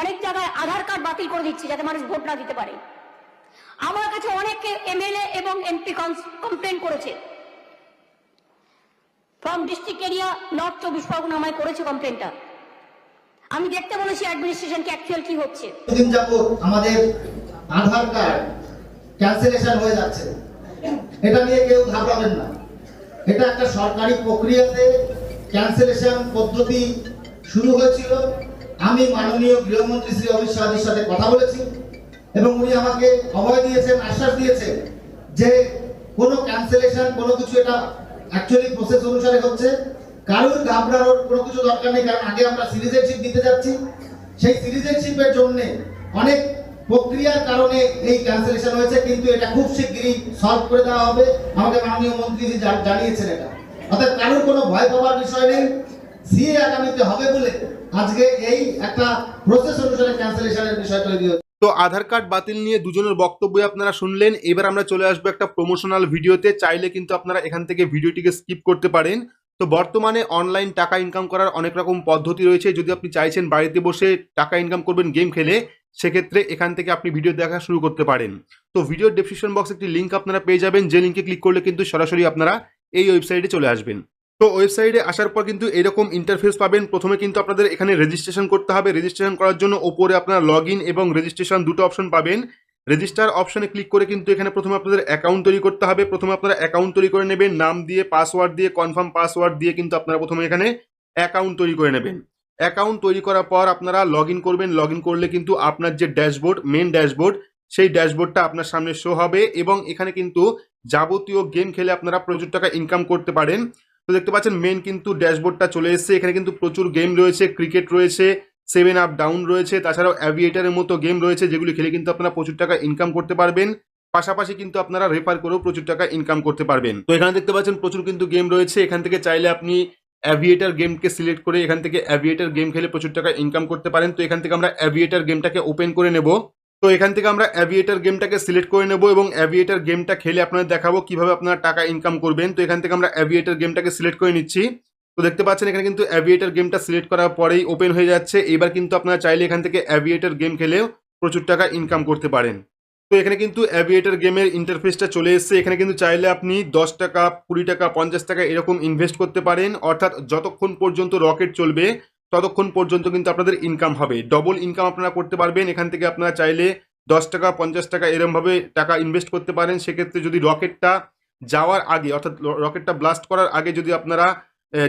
অনেক জায়গায় আধার কার্ড বাতিল করে দিচ্ছে যাতে মানুষ ভোট না দিতে পারে। আমার কাছে অনেকে এমএলএ এবং এমপি কমপ্লেন করেছে। ফ্রম ডিস্ট্রিক্ট এরিয়া নর্থ চব্বিশ পরগনা আমায় করেছে কমপ্লেনটা আমি দেখতে বলেছি অ্যাডমিনিস্ট্রেশনকে অ্যাকচুয়াল কি হচ্ছে। দিন যাবত আমাদের আধার কার্ড ক্যান্সেলেশন হয়ে যাচ্ছে। এটা নিয়ে কেউ ঘাবড়াবেন না। এটা একটা সরকারি প্রক্রিয়াতে ক্যান্সেলেশন পদ্ধতি শুরু হয়েছিল। আমি মাননীয় গৃহমন্ত্রী শ্রী অমিত শাহের সাথে কথা বলেছি এবং উনি আমাকে অভয় দিয়েছেন, আশ্বাস দিয়েছেন যে কোনো ক্যান্সেলেশন কোনো কিছু এটা অ্যাকচুয়ালি প্রসেস অনুসারে হচ্ছে। কারোর ঘাবড়ানোর কোনো কিছু দরকার নেই, কারণ আগে আমরা সিরিজেরশিপ দিতে যাচ্ছি। সেই সিটিজেনশিপের জন্য অনেক প্রক্রিয়ার কারণে এই ক্যান্সেলেশন হয়েছে, কিন্তু এটা খুব শীঘ্রই সলভ করে দেওয়া হবে। আমাকে মাননীয় মন্ত্রীজি জানিয়েছেন এটা। অর্থাৎ কারোর কোনো ভয় পাওয়ার বিষয় নেই। সিএ আগামীতে হবে বলে আজকে এই একটা প্রসেস অনুসারে ক্যান্সেলেশনের বিষয় তৈরি হচ্ছে। তো আধার কার্ড বাতিল নিয়ে দুজনের বক্তব্য আপনারা শুনলেন। এবার আমরা চলে আসব একটা প্রমোশনাল ভিডিওতে চাইলে কিন্তু আপনারা এখান থেকে ভিডিওটিকে স্কিপ করতে পারেন। তো বর্তমানে অনলাইন টাকা ইনকাম করার অনেক রকম পদ্ধতি রয়েছে। যদি আপনি চাইছেন বাড়িতে বসে টাকা ইনকাম করবেন গেম খেলে, সেক্ষেত্রে এখান থেকে আপনি ভিডিও দেখা শুরু করতে পারেন। তো ভিডিওর ডেসক্রিপশন বক্সে একটি লিঙ্ক আপনারা পেয়ে যাবেন। যে লিঙ্কে ক্লিক করলে কিন্তু সরাসরি আপনারা এই ওয়েবসাইটে চলে আসবেন। তো ওয়েবসাইটে আসার পর কিন্তু এরকম ইন্টারফেস পাবেন। প্রথমে কিন্তু আপনাদের এখানে রেজিস্ট্রেশন করতে হবে। রেজিস্ট্রেশন করার জন্য ওপরে আপনারা লগ এবং রেজিস্ট্রেশন দুটো অপশন পাবেন। রেজিস্টার অপশনে ক্লিক করে কিন্তু এখানে প্রথমে আপনাদের অ্যাকাউন্ট তৈরি করতে হবে। প্রথমে আপনারা অ্যাকাউন্ট তৈরি করে নেবেন। নাম দিয়ে পাসওয়ার্ড দিয়ে কনফার্ম পাসওয়ার্ড দিয়ে কিন্তু আপনারা প্রথমে এখানে অ্যাকাউন্ট তৈরি করে নেবেন। অ্যাকাউন্ট তৈরি করার পর আপনারা লগ করবেন। লগ করলে কিন্তু আপনার যে ড্যাশবোর্ড মেন ড্যাশবোর্ড সেই ড্যাশবোর্ডটা আপনার সামনে শো হবে এবং এখানে কিন্তু যাবতীয় গেম খেলে আপনারা প্রচুর টাকা ইনকাম করতে পারেন। তো দেখতে পাচ্ছেন মেন কিন্তু ড্যাশবোর্ডটা চলে এসেছে। এখানে কিন্তু প্রচুর গেম রয়েছে ক্রিকেট রয়েছে সেভেন আপ ডাউন রয়েছে, তাছাড়াও অ্যাভিয়েটারের মতো গেম রয়েছে, যেগুলি খেলে কিন্তু আপনারা প্রচুর টাকা ইনকাম করতে পারবেন। পাশাপাশি কিন্তু আপনারা রেফার করেও প্রচুর টাকা ইনকাম করতে পারবেন। তো এখানে দেখতে পাচ্ছেন, প্রচুর কিন্তু গেম রয়েছে। এখান থেকে চাইলে আপনি অ্যাভিয়েটার গেমকে সিলেক্ট করে এখান থেকে অ্যাভিয়েটার গেম খেলে প্রচুর টাকা ইনকাম করতে পারেন। তো এখান থেকে আমরা অ্যাভিয়েটার গেমটাকে ওপেন করে নেব। তো এখান থেকে আমরা অ্যাভিয়েটার গেমটাকে সিলেক্ট করে নেব এবং অ্যাভিয়েটার গেমটা খেলে আপনাদের দেখাবো কীভাবে আপনারা টাকা ইনকাম করবেন। তো এখান থেকে আমরা অ্যাভিয়েটার গেমটাকে সিলেক্ট করে নিচ্ছি। তো দেখতে পাচ্ছেন এখানে কিন্তু অ্যাভিয়েটার গেমটা সিলেক্ট করার পরেই ওপেন হয়ে যাচ্ছে। এবার কিন্তু আপনারা চাইলে এখান থেকে অ্যাভিয়েটার গেম খেলেও প্রচুর টাকা ইনকাম করতে পারেন। তো এখানে কিন্তু অ্যাভিয়েটার গেমের ইন্টারফেসটা চলে এসেছে। এখানে কিন্তু চাইলে আপনি দশ টাকা, কুড়ি টাকা, পঞ্চাশ টাকা এরকম ইনভেস্ট করতে পারেন। অর্থাৎ যতক্ষণ পর্যন্ত রকেট চলবে ততক্ষণ পর্যন্ত কিন্তু আপনাদের ইনকাম হবে। ডবল ইনকাম আপনারা করতে পারবেন। এখান থেকে আপনারা চাইলে দশ টাকা, পঞ্চাশ টাকা এরমভাবে টাকা ইনভেস্ট করতে পারেন। সেক্ষেত্রে যদি রকেটটা যাওয়ার আগে, অর্থাৎ রকেটটা ব্লাস্ট করার আগে যদি আপনারা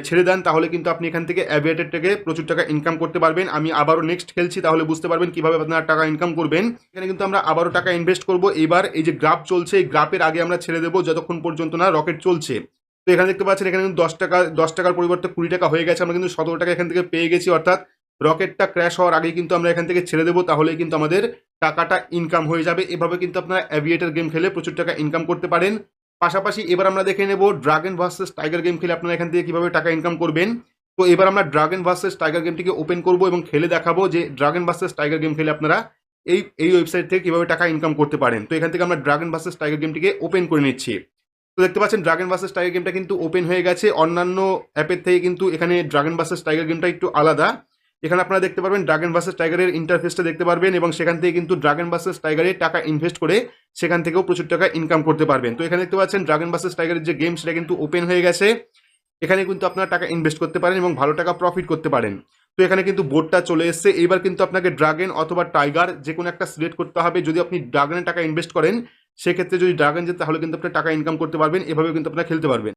ছেড়ে দেন, তাহলে কিন্তু আপনি এখান থেকে অ্যাভিয়েটার থেকে প্রচুর টাকা ইনকাম করতে পারবেন। আমি আবারও নেক্সট খেলছি, তাহলে বুঝতে পারবেন কীভাবে আপনারা টাকা ইনকাম করবেন। এখানে কিন্তু আমরা আবারও টাকা ইনভেস্ট করব। এবার এই যে গ্রাফ চলছে, এই গ্রাফের আগে আমরা ছেড়ে দেবো, যতক্ষণ পর্যন্ত না রকেট চলছে। তো এখানে দেখতে পাচ্ছেন, এখানে কিন্তু দশ টাকা, দশ টাকার পরিবর্তে কুড়ি টাকা হয়ে গেছে। আমরা কিন্তু সতেরো টাকা এখান থেকে পেয়ে গেছি, অর্থাৎ রকেটটা ক্র্যাশ হওয়ার আগে কিন্তু আমরা এখান থেকে ছেড়ে দেবো, তাহলেই কিন্তু আমাদের টাকাটা ইনকাম হয়ে যাবে। এভাবে কিন্তু আপনারা অ্যাভিয়েটার গেম খেলে প্রচুর টাকা ইনকাম করতে পারেন। পাশাপাশি এবার আমরা দেখে নেব ড্রাগন ভার্সেস টাইগার গেম খেলে আপনারা এখান থেকে কীভাবে টাকা ইনকাম করবেন। তো এবার আমরা ড্রাগন ভার্সেস টাইগার গেমটিকে ওপেন করব এবং খেলে দেখাবো যে ড্রাগন ভার্সেস টাইগার গেম খেলে আপনারা এই এই ওয়েবসাইট থেকে কীভাবে টাকা ইনকাম করতে পারেন। তো এখান থেকে আমরা ড্রাগন ভার্সেস টাইগার গেমটিকে ওপেন করে নিচ্ছি। তো দেখতে পাচ্ছেন ড্রাগন ভার্সেস টাইগার গেমটা কিন্তু ওপেন হয়ে গেছে। অন্যান্য অ্যাপের থেকে কিন্তু এখানে ড্রাগন ভার্সেস টাইগার গেমটা একটু আলাদা। এখানে আপনারা দেখতে পারবেন ড্রাগন ভার্সেস টাইগারের ইন্টারফেসটা দেখতে পারবেন এবং সেখান থেকে কিন্তু ড্রাগন ভার্সেস টাইগারে টাকা ইনভেস্ট করে সেখান থেকেও প্রচুর টাকা ইনকাম করতে পারবেন। তো এখানে দেখতে পাচ্ছেন ড্রাগন ভার্সেস টাইগারের যে গেম সেটা কিন্তু ওপেন হয়ে গেছে। এখানে কিন্তু আপনারা টাকা ইনভেস্ট করতে পারেন এবং ভালো টাকা প্রফিট করতে পারেন। তো এখানে কিন্তু বোর্ডটা চলে এসেছে। এবার কিন্তু আপনাকে ড্রাগন অথবা টাইগার যে কোনো একটা সিলেক্ট করতে হবে। যদি আপনি ড্রাগনের টাকা ইনভেস্ট করেন সেক্ষেত্রে যদি ড্রাগন যেতে তাহলে কিন্তু আপনি টাকা ইনকাম করতে পারবেন এভাবে কিন্তু আপনারা খেলতে পারবেন।